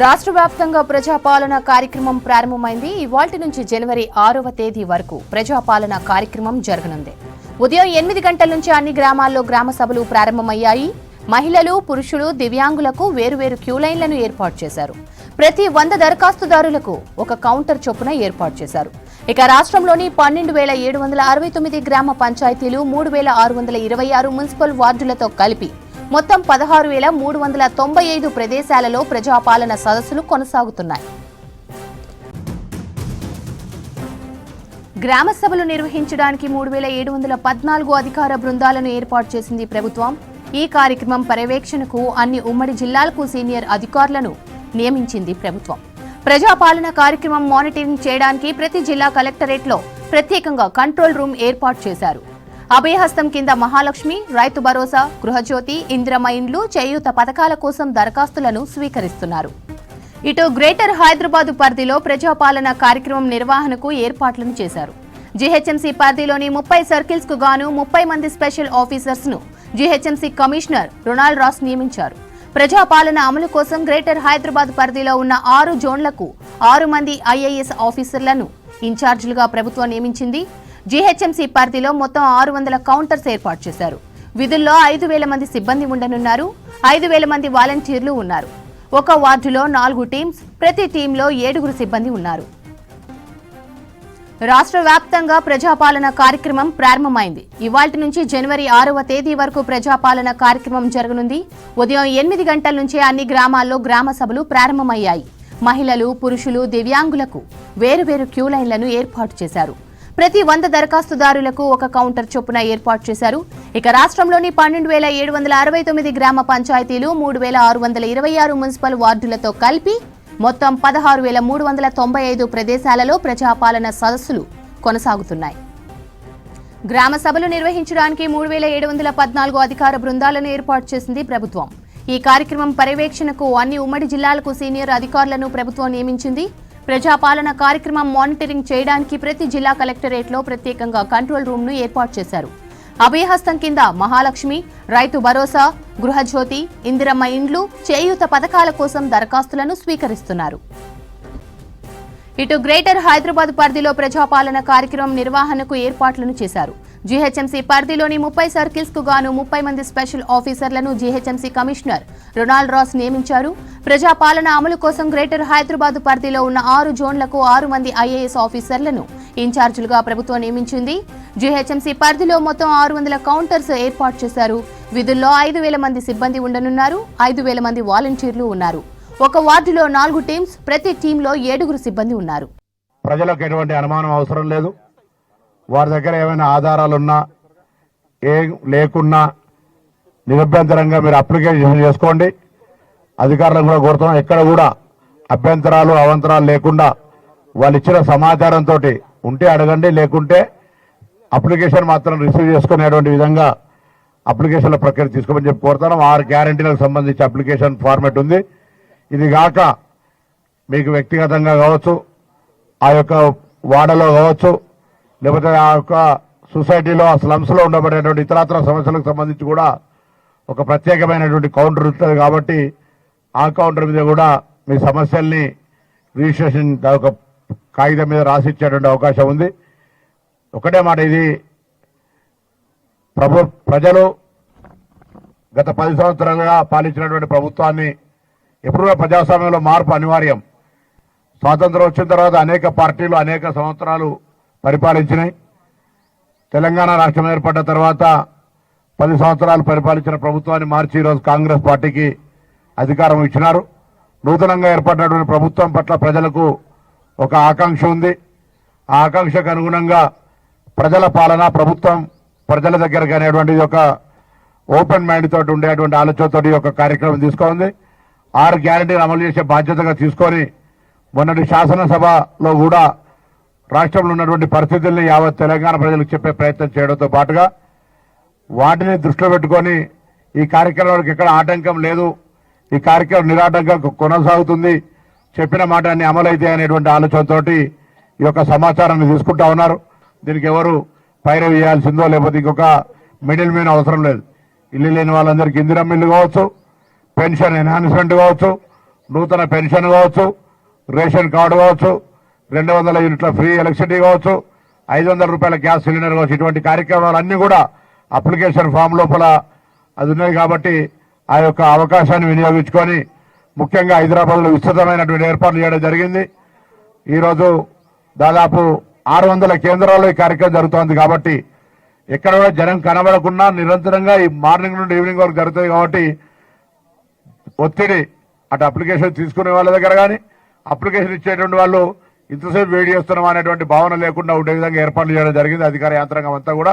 రాష్ట్ర వ్యాప్తంగా ప్రజాపాలన కార్యక్రమం ప్రారంభమైంది. ఇవాల్టి నుంచి జనవరి ఆరవ తేదీ వరకు ప్రజాపాలన కార్యక్రమం జరగనుంది. ఉదయం ఎనిమిది గంటల నుంచి అన్ని గ్రామాల్లో గ్రామ సభలు ప్రారంభమయ్యాయి. మహిళలు పురుషులు దివ్యాంగులకు వేరువేరు క్యూ లైన్లను ఏర్పాటు చేశారు. ప్రతి వంద దరఖాస్తుదారులకు ఒక కౌంటర్ చొప్పున ఏర్పాటు చేశారు. ఇక రాష్ట్రంలోని పన్నెండు వేల ఏడు వందల అరవై తొమ్మిది గ్రామ పంచాయతీలు మూడు వేల ఆరు వందల ఇరవై ఆరు మున్సిపల్ వార్డులతో కలిపి మొత్తం పదహారు వేల మూడు వందల తొంభై ఐదు ప్రదేశాలలో ప్రజాపాలన సదస్సులు కొనసాగుతున్నాయి. గ్రామ సభలు నిర్వహించడానికి మూడు వేల ఏడు వందల పద్నాలుగు అధికార బృందాలను ఏర్పాటు చేసింది ప్రభుత్వం. ఈ కార్యక్రమం పర్యవేక్షణకు అన్ని ఉమ్మడి జిల్లాలకు సీనియర్ అధికారులను నియమించింది ప్రభుత్వం. ప్రజాపాలన కార్యక్రమం మానిటరింగ్ చేయడానికి ప్రతి జిల్లా కలెక్టరేట్లో ప్రత్యేకంగా కంట్రోల్ రూమ్ ఏర్పాటు చేశారు. అభయహస్తం కింద మహాలక్ష్మి రైతు భరోసా గృహజ్యోతి ఇంద్రమ ఇండ్లు చేయూత పథకాల కోసం దరఖాస్తులను స్వీకరిస్తున్నారు. ఇటు గ్రేటర్ హైదరాబాద్ పరిధిలో ప్రజాపాలన కార్యక్రమం నిర్వహణకు ఏర్పాట్లను చేశారు. జీహెచ్ఎంసీ పరిధిలోని ముప్పై సర్కిల్స్కు గాను ముప్పై మంది స్పెషల్ ఆఫీసర్స్ను జీహెచ్ఎంసీ కమిషనర్ రొనాల్డ్ రాస్ నియమించారు. ప్రజాపాలన అమలు కోసం గ్రేటర్ హైదరాబాద్ పరిధిలో ఉన్న ఆరు జోన్లకు ఆరు మంది ఐఏఎస్ ఆఫీసర్లను ఇన్ఛార్జీలుగా ప్రభుత్వం నియమించింది. జీహెచ్ఎంసీ పరిధిలో మొత్తం ఆరు వందల కౌంటర్స్ ఏర్పాటు చేశారు. విధుల్లో ఐదు వేల మంది సిబ్బంది ఉండనున్నారు ఐదు వేల మంది వాలంటీర్లు ఉన్నారు. ఒక వార్డులో నాలుగు టీమ్స్ ప్రతి టీంలో ఏడుగురు సిబ్బంది ఉన్నారు. రాష్ట్ర వ్యాప్తంగా ప్రజాపాలన కార్యక్రమం ప్రారంభమైంది. ఇవాల్టి నుంచి జనవరి ఆరవ తేదీ వరకు ప్రజాపాలన కార్యక్రమం జరగనుంది. ఉదయం ఎనిమిది గంటల నుంచే అన్ని గ్రామాల్లో గ్రామ సభలు ప్రారంభమయ్యాయి. మహిళలు పురుషులు దివ్యాంగులకు వేరువేరు క్యూ లైన్లను ఏర్పాటు చేశారు. ప్రతి వంద దరఖాస్తుదారులకు ఒక కౌంటర్ చొప్పున ఏర్పాటు చేశారు. ఇక రాష్ట్రంలోని పన్నెండు వేల ఏడు వందల అరవై తొమ్మిది గ్రామ పంచాయతీలు మూడు వేల ఆరు వందల ఇరవై ఆరు మున్సిపల్ వార్డులతో కలిపి మొత్తం పదహారు వేల మూడు వందల తొంభై ఐదు ప్రదేశాలలో ప్రజాపాలన సదస్సులు కొనసాగుతున్నాయి. గ్రామ సభలు నిర్వహించడానికి మూడు వేల ఏడు వందల పద్నాలుగు అధికార బృందాలను ఏర్పాటు చేసింది ప్రభుత్వం. ఈ కార్యక్రమం పర్యవేక్షణకు అన్ని ఉమ్మడి జిల్లాలకు సీనియర్ అధికారులను ప్రభుత్వం నియమించింది. ప్రజాపాలన కార్యక్రమం మానిటరింగ్ చేయడానికి ప్రతి జిల్లా కలెక్టరేట్లో ప్రత్యేకంగా కంట్రోల్ రూమ్ను ఏర్పాటు చేశారు. అభయహస్తం కింద మహాలక్ష్మి రైతు భరోసా గృహజ్యోతి ఇందిరమ్మ ఇండ్లు చేయూత పథకాల కోసం దరఖాస్తులను స్వీకరిస్తున్నారు. ఇటు గ్రేటర్ హైదరాబాద్ పరిధిలో ప్రజాపాలన కార్యక్రమం నిర్వహణకు ఏర్పాట్లను చేశారు. జీహెచ్ఎంసీ పరిధిలోని ముప్పై సర్కిల్స్కు గాను ముప్పై మంది స్పెషల్ ఆఫీసర్లను జీహెచ్ఎంసీ కమిషనర్ రొనాల్డ్ రాస్ నియమించారు. ప్రజాపాలన అమలు కోసం గ్రేటర్ హైదరాబాద్ పరిధిలో ఉన్న ఆరు జోన్లకు ఆరు మంది ఐఏఎస్ ఆఫీసర్లను ఇన్ఛార్జీలుగా ప్రభుత్వం నియమించింది. జీహెచ్ఎంసీ పరిధిలో మొత్తం ఆరు వందల కౌంటర్స్ ఏర్పాటు చేశారు. విధుల్లో ఐదు వేల మంది సిబ్బంది ఉండనున్నారు. ఐదు వేల మంది వాలంటీర్లు ఉన్నారు. ఒక వార్డులో నాలుగు టీమ్స్ ప్రతి టీంలో ఏడుగురు సిబ్బంది ఉన్నారు. ప్రజలకు ఎటువంటి అనుమానం అవసరం లేదు. వారి దగ్గర ఏమైనా ఆధారాలున్నా ఏ లేకున్నా నిరభ్యంతరంగా మీరు అప్లికేషన్ చేసుకోండి. అధికారులను కూడా కోరుతున్నాం. ఎక్కడ కూడా అభ్యంతరాలు అవంతరాలు లేకుండా వాళ్ళు ఇచ్చిన సమాచారంతో ఉంటే అడగండి. లేకుంటే అప్లికేషన్ మాత్రం రిసీవ్ చేసుకునేటువంటి విధంగా అప్లికేషన్ల ప్రక్రియ తీసుకోమని చెప్పి కోరుతున్నాం. ఆరు గ్యారంటీలకు సంబంధించి అప్లికేషన్ ఫార్మెట్ ఉంది. ఇది కాక మీకు వ్యక్తిగతంగా కావచ్చు ఆ యొక్క వాడలో కావచ్చు లేకపోతే ఆ యొక్క సొసైటీలో ఆ స్లమ్స్లో ఉండబడేటువంటి ఇతరత్ర సమస్యలకు సంబంధించి కూడా ఒక ప్రత్యేకమైనటువంటి కౌంటర్ ఉంటుంది కాబట్టి ఆ కౌంటర్ మీద కూడా మీ సమస్యల్ని రిజిస్ట్రేషన్ ఒక కాగితం మీద రాసిచ్చేటువంటి అవకాశం ఉంది. ఒకటే మాట ఇది ప్రభు ప్రజలు గత పది సంవత్సరాలుగా పాలించినటువంటి ప్రభుత్వాన్ని ఎప్పుడు కూడా ప్రజాస్వామ్యంలో మార్పు అనివార్యం. స్వాతంత్రం వచ్చిన తర్వాత అనేక పార్టీలు అనేక సంవత్సరాలు పరిపాలించినాయి. తెలంగాణ రాష్ట్రం ఏర్పడ్డ తర్వాత పది సంవత్సరాలు పరిపాలించిన ప్రభుత్వాన్ని మార్చి ఈరోజు కాంగ్రెస్ పార్టీకి అధికారం ఇచ్చినారు. నూతనంగా ఏర్పడినటువంటి ప్రభుత్వం పట్ల ప్రజలకు ఒక ఆకాంక్ష ఉంది. ఆ ఆకాంక్షకు అనుగుణంగా ప్రజల పాలన ప్రభుత్వం ప్రజల దగ్గరకు అనేటువంటిది ఒక ఓపెన్ మైండ్ తోటి ఉండేటువంటి ఆలోచనతోటి ఒక కార్యక్రమం తీసుకోండి ఆరు గ్యారంటీలు అమలు చేసే బాధ్యతగా తీసుకొని మొన్నటి శాసనసభలో కూడా రాష్ట్రంలో ఉన్నటువంటి పరిస్థితుల్ని యావత్ తెలంగాణ ప్రజలకు చెప్పే ప్రయత్నం చేయడంతో పాటుగా వాటిని దృష్టిలో పెట్టుకొని ఈ కార్యక్రమానికి ఎక్కడ ఆటంకం లేదు ఈ కార్యక్రమం నిరాటంకంగా కొనసాగుతుంది చెప్పిన మాట అన్ని అమలైతే అనేటువంటి ఆలోచనతోటి ఈ యొక్క సమాచారాన్ని తీసుకుంటా ఉన్నారు. దీనికి ఎవరు పైర వేయాల్సిందో లేకపోతే ఇంకొక మిడిల్ మ్యాన్ అవసరం లేదు. ఇల్లు లేని వాళ్ళందరికీ ఇందిరమ్మ ఇల్లు కావచ్చు. పెన్షన్ ఎన్హాన్స్మెంట్ కావచ్చు నూతన పెన్షన్ కావచ్చు రేషన్ కార్డు కావచ్చు రెండు వందల యూనిట్ల ఫ్రీ ఎలక్ట్రిసిటీ కావచ్చు ఐదు వందల రూపాయల గ్యాస్ సిలిండర్ కావచ్చు. ఇటువంటి కార్యక్రమాలన్నీ కూడా అప్లికేషన్ ఫామ్ లోపల అది ఉన్నది కాబట్టి ఆ యొక్క అవకాశాన్ని వినియోగించుకొని ముఖ్యంగా హైదరాబాద్లో విస్తృతమైనటువంటి ఏర్పాట్లు చేయడం జరిగింది. ఈరోజు దాదాపు ఆరు వందల కేంద్రాల్లో ఈ కార్యక్రమం జరుగుతోంది కాబట్టి ఎక్కడ కూడా జనం కనబడకుండా నిరంతరంగా ఈ మార్నింగ్ నుండి ఈవినింగ్ వరకు జరుగుతుంది కాబట్టి ఒత్తిడి అటు అప్లికేషన్ తీసుకునే వాళ్ళ దగ్గర కానీ అప్లికేషన్ ఇచ్చేటువంటి వాళ్ళు ఇంతసేపు వేడి చేస్తున్నాం అనేటువంటి భావన లేకుండా ఉండే విధంగా ఏర్పాట్లు చేయడం జరిగింది. అధికార యంత్రాంగం అంతా కూడా